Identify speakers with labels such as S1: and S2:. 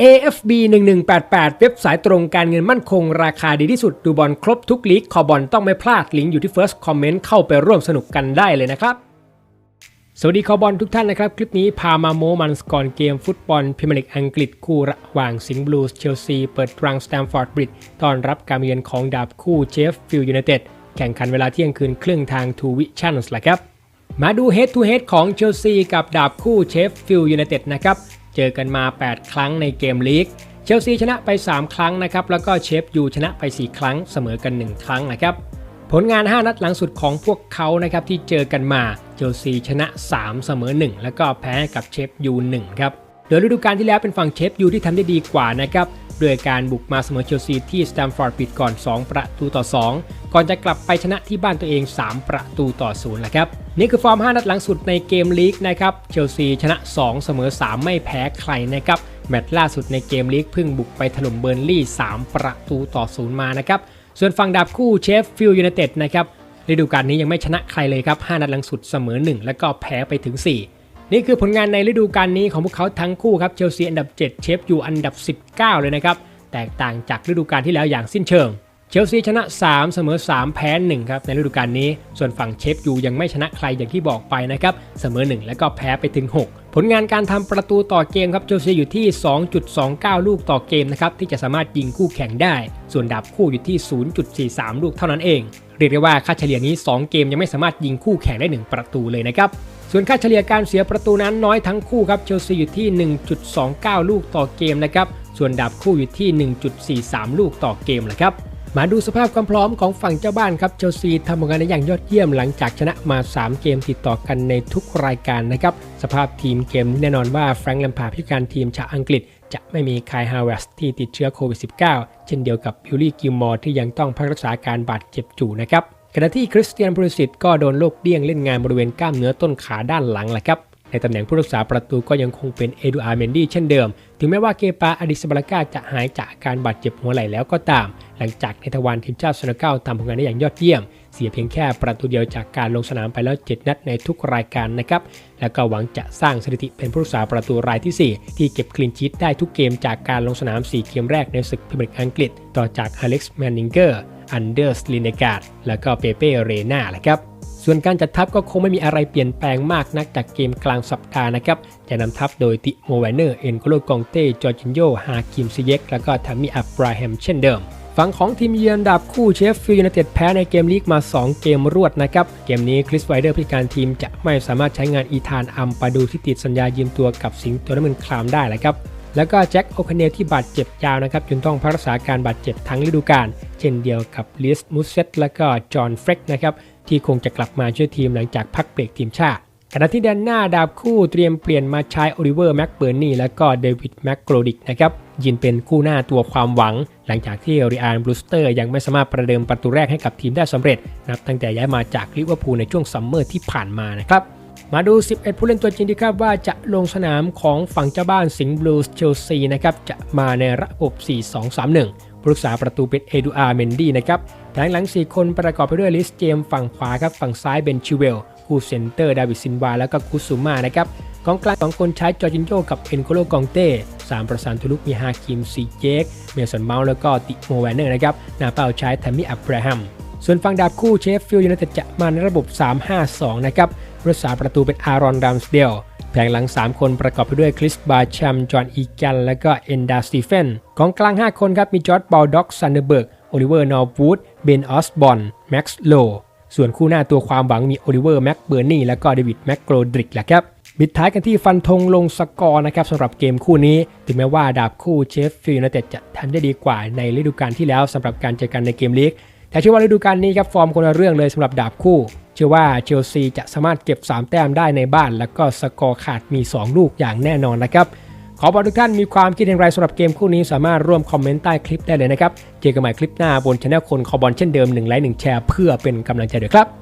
S1: AFB 1188 เว็บสายตรงการเงินมั่นคงราคาดีที่สุด ดูบอลครบทุกลีก คอบอลต้องไม่พลาดลิงก์อยู่ที่ First Comment เข้าไปร่วมสนุกกันได้เลยนะครับ สวัสดีคอบอลทุกท่านนะครับ คลิปนี้พามาโมมันสก่อนเกมฟุตบอลพรีเมียร์ลีกอังกฤษคู่ระหว่างสิงห์บลูส์เชลซีเปิดรังสแตมฟอร์ดบริดต้อนรับการเยือนของดาบคู่เชฟฟิลด์ยูไนเต็ดแข่งขันเวลาเที่ยงคืนครึ่งทางทูวิชั่นส์ละครับมาดู Head to Head ของเชลซีกับดาบคู่เชฟฟิลด์ยูไนเต็ดนะครับ เจอกันมา 8 ครั้งในเกมลีก เชลซีชนะไป 3 ครั้งนะครับ แล้วก็เชฟยูชนะไป 4 ครั้งเสมอกัน 1 ครั้งนะครับ ผลงาน 5 นัดหลังสุดของพวกเขานะครับที่เจอกันมา เชลซีชนะ 3 เสมอ 1 แล้วก็แพ้กับเชฟยู1ครับโดยฤดูกาลที่แล้วเป็นฝั่งเชฟยูที่ทำได้ดีกว่านะครับ ด้วยการบุกมาเสมอเชลซีที่สแตมฟอร์ดปิดก่อน 2 ประตูต่อ 2 ก่อนจะกลับไปชนะที่บ้านตัวเอง 3 ประตูต่อ0แหละครับ นี่คือฟอร์ม 5 นัดหลังสุดในเกมลีกนะครับเชลซีชนะ 2 เสมอ 3 ไม่แพ้ใครนะครับแมตช์ล่าสุดในเกมลีกเพิ่งบุกไปถล่มเบอร์นลี่ 3 ประตูต่อ0มานะครับส่วนฝั่งดาบคู่เชฟฟิลด์ยูไนเต็ดนะครับฤดูกาลนี้ยังไม่ชนะใครเลยครับ 5 นัดหลังสุดเสมอ 1 แล้วก็แพ้ไปถึง 4 นี่คือผลงานในฤดูกาลนี้ของพวกเขาทั้งคู่ครับเชลซีอันดับ 7 เชฟยูอันดับ 19 เลยนะครับ แตกต่างจากฤดูกาลที่แล้วอย่างสิ้นเชิง เชลซีชนะ 3 เสมอ 3 แพ้1ครับในฤดูกาลนี้ ส่วนฝั่งเชฟยูยังไม่ชนะใครอย่างที่บอกไปนะครับเสมอ 1 แล้วก็แพ้ไปถึง 6 ผลงานการทำประตูต่อเกมครับเชลซีอยู่ที่ 2.29 ลูกต่อเกมนะครับที่จะสามารถยิงคู่แข่งได้ ส่วนดาบคู่อยู่ที่ 0.43 ลูกเท่านั้นเอง เรียกได้ว่าค่าเฉลี่ยนี้ 2 เกมยังไม่สามารถยิงคู่แข่งได้ 1 ประตูเลยนะครับ ส่วนค่าเฉลี่ยการเสียประตูนั้นน้อยทั้งคู่ครับเชลซีอยู่ที่ 1.29 ลูกต่อเกมนะครับส่วนดาบคู่อยู่ที่ 1.43 ลูกต่อเกมแหละครับมาดูสภาพความพร้อมของฝั่งเจ้าบ้านครับเชลซีทำผลงานได้อย่างยอดเยี่ยมหลังจากชนะมา 3 เกมติดต่อกันในทุกรายการนะครับสภาพทีมเกมแน่นอนว่าแฟรงค์แลมพาร์ดผู้จัดการทีมชาวอังกฤษ จะไม่มีคายฮาวเวสที่ติดเชื้อโควิด -19 เช่นเดียวกับบิลลี่กิลมอร์ที่ยังต้องพักรักษาการบาดเจ็บจู่นะครับ ขณะที่คริสเตียนบริสิตก็โดนโรคเดี้ยงเล่นงานบริเวณกล้ามเนื้อต้นขาด้านหลังแหละครับในตำแหน่งผู้รักษาประตูก็ยังคงเป็นเอดูอาร์เมนดี้เช่นเดิม ถึงแม้ว่าเกปาอดิสบาลากาจะหายจากอาการบาดเจ็บหัวไหล่แล้วก็ตาม หลังจากในทวารทีมชาติเซเกัลทำผลงานได้อย่างยอดเยี่ยม เสียเพียงแค่ประตูเดียวจากการลงสนามไปแล้ว 7 นัดในทุกรายการนะครับ แล้วก็หวังจะสร้างสถิติเป็นผู้รักษาประตูรายที่ 4 ที่เก็บคลีนชีตได้ทุกเกมจากการลงสนาม 4 เกมแรกในศึกพรีเมียร์ลีกอังกฤษ ต่อจากอเล็กซ์แมนนิงเกอร์ อันเดอร์สลินเนการ์ดแล้วก็เปเป้เรนาแหละครับส่วนการจัดทัพก็คงไม่มีอะไรเปลี่ยนแปลงมากนักจากเกมกลางสัปดาห์นะครับ จะนำทัพโดยติโมแวนเนอร์ เอ็นโคโลกองเต้ จอร์จินโย ฮาคิมซิเยก แล้วก็ทามิอับราฮัมเช่นเดิม ฝั่งของทีมเยือนดับคู่เชฟฟิลด์ยูไนเต็ดแพ้ในเกมลีกมา 2 เกมรวดนะครับ เกมนี้คริสไวเดอร์ผู้การทีมจะไม่สามารถใช้งานอีธานอัมปาดูที่ติดสัญญายืมตัวกับสิงห์ตัวน้ำมันคลามได้แหละครับแล้วก็แจ็คโอคเนลที่บาดเจ็บยาวนะครับจนต้องพักรักษาการบาดเจ็บทั้งฤดูกาล เช่นเดียวกับลิสมูสเซตและก็จอห์นเฟร็กนะครับที่คงจะกลับมาช่วยทีมหลังจากพักเบรกทีมชาติขณะที่แดนหน้าดาบคู่เตรียมเปลี่ยนมาใช้โอลิเวอร์แม็กเบอร์นี่และก็เดวิดแม็กโกรดิกนะครับยินเป็นคู่หน้าตัวความหวัง หลังจากที่ริอานบรูสเตอร์ยังไม่สามารถประเดิมประตูแรกให้กับทีมได้สำเร็จนับตั้งแต่ย้ายมาจากลิเวอร์พูลในช่วงซัมเมอร์ที่ผ่านมานะครับมาดู 11 ผู้เล่นตัวจริงที่คาดว่าจะลงสนามของฝั่งเจ้าบ้านสิงห์บลูส์เชลซีนะครับจะมาในระบบ 4-2-3-1 ผู้รักษาประตูเป็นเอดูอาร์เมนดี้นะครับแผงหลัง 4 คนประกอบไปด้วยลิสเจมฝั่งขวาครับฝั่งซ้ายเบนชิเวลคู่เซนเตอร์ดาวิดซินวาแล้วก็คุซูมานะครับกองกลางสองคนใช้จอร์จินโยกับเอ็นโคโลกองเต้สามประสานทุลุกมีฮาคิมซีเจกเมลสันเมาส์แล้วก็ติโมแวนเนอร์นะครับหน้าเป้าใช้แทมมี่อับราฮัมส่วนฝั่งดาบคู่เชฟฟิลด์ยูไนเต็ดจะมาในระบบ 3-5-2 นะครับรักษาประตูเป็นอารอนดัมสเดล แผงหลัง 3 คนประกอบไปด้วยคริสบาร์ชัมจอห์นอีแกนและก็เอนดาสตีเฟนกองกลาง 5 คนครับมีจอร์ดบอลด็อกซันเดอร์เบิร์กโอลิเวอร์นอร์วูดเบนออสบอนแม็กซ์โลส่วนคู่หน้าตัวความหวังมีโอลิเวอร์แม็กเบอร์นี่และก็เดวิดแม็กโกรดริกแหละครับบิดท้ายกันที่ฟันธงลงสกอร์นะครับสำหรับเกมคู่นี้ ถึงแม้ว่าดาบคู่เชฟฟิลด์ยูไนเต็ดจะทำได้ดีกว่าในฤดูกาลที่แล้วสำหรับการเจอกันในเกมลีก แต่เชื่อว่าฤดูกาลนี้ครับฟอร์มคนละเรื่องเลยสำหรับดาบคู่ เชื่อว่าเชลซีจะสามารถเก็บ 3 แต้มได้ในบ้าน แล้วก็สกอร์ขาดมี 2 ลูกอย่างแน่นอนนะครับขอบอกทุกท่านมีความคิดอย่างไรสำหรับเกมคู่นี้สามารถร่วมคอมเมนต์ใต้คลิปได้เลยนะครับ เจอกันใหม่คลิปหน้าบนช anel คนคอบอลเช่นเดิม1ไลค์1แชร์เพื่อเป็นกำลังใจด้วยครับ